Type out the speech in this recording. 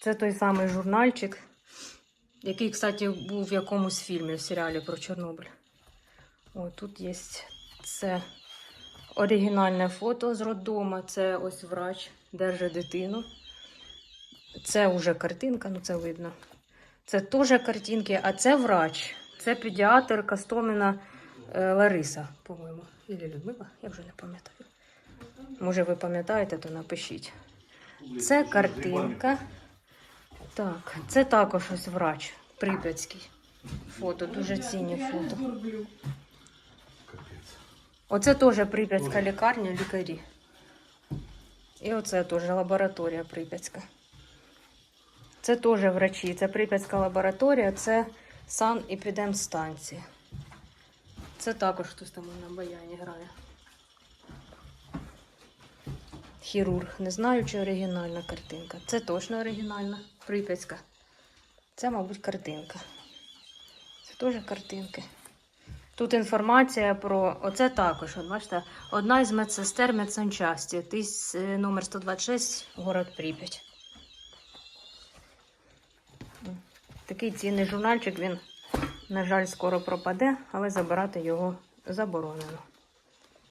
Це той самий журнальчик, який, кстати, був в якомусь фільмі в серіалі про Чорнобиль. О, тут є це оригінальне фото з роддома. Це ось врач держить дитину. Це вже картинка, ну це видно. Це теж картинки, а це врач. Це педіатр Костоміна е, Лариса, по-моєму. Ілі Людмила, я вже не пам'ятаю. Може, ви пам'ятаєте, то напишіть. Це картинка. Так, це також ось врач Прип'ятський. Фото, дуже цінні фото. Оце теж Прип'ятська лікарня, лікарі. І оце теж лабораторія Прип'ятська. Це теж врачі. Це Прип'ятська лабораторія, це санепідемстанція. Це також хтось там на баяні грає. Хірург. Не знаю, чи оригінальна картинка. Це точно оригінальна. Прип'ятська. Це, мабуть, картинка. Це теж картинки. Тут інформація про. Оце також. От бачите, одна із медсестер медсанчасті. Тис... е, Номер 126, город Прип'ять. Такий цінний журнальчик, він, на жаль, скоро пропаде, але забирати його заборонено.